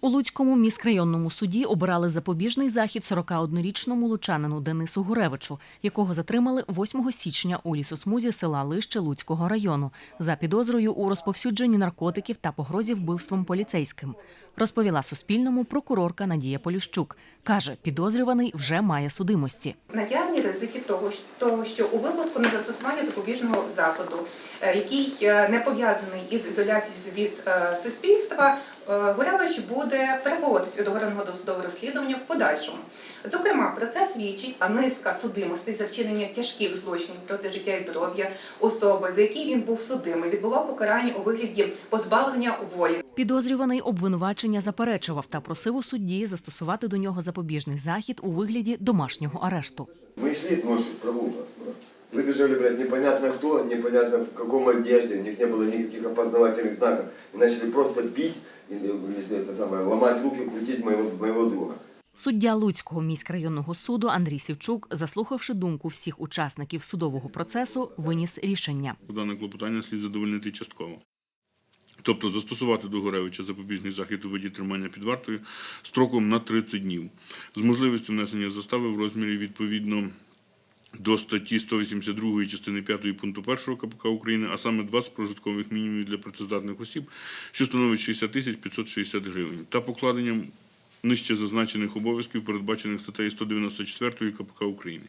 У Луцькому міськрайонному суді обирали запобіжний захід 41-річному лучанину Денису Гуревичу, якого затримали 8 січня у лісосмузі села Лище Луцького району за підозрою у розповсюдженні наркотиків та погрозі вбивством поліцейським. Розповіла Суспільному прокурорка Надія Поліщук. Каже, підозрюваний вже має судимості. Наявні ризики того, що- у випадку незастосування запобіжного заходу, е, який е, не пов'язаний із ізоляцією від е, суспільства, Гуревич буде переховуватись від органного досудового розслідування в подальшому. Зокрема, про це свідчить низка судимостей за вчинення тяжких злочинів проти життя і здоров'я особи, за які він був судимий, відбував покарання у вигляді позбавлення волі. Підозрюваний обвинувачення заперечував та просив у судді застосувати до нього запобіжний захід у вигляді домашнього арешту. Мы шли ночью прогулка. Выбежали, блядь, непонятно кто, непонятно в каком одежде, у них не было никаких опознавательных знаков. И начали просто бить, и, э, это самое, ломать руки, крутить моего, моего друга. Суддя Луцького міськрайонного суду Андрій Сівчук, заслухавши думку всіх учасників судового процесу, виніс рішення. Дане клопотання слід задовольнити частково. Тобто застосувати до Горевича запобіжний захід у виді тримання під вартою строком на 30 днів з можливістю внесення застави в розмірі відповідно до статті 182 частини 5 пункту 1 КПК України, а саме 20 прожиткових мінімумів для працездатних осіб, що становить 60 тисяч 560 гривень, та покладенням нижче зазначених обов'язків, передбачених статтею 194 КПК України.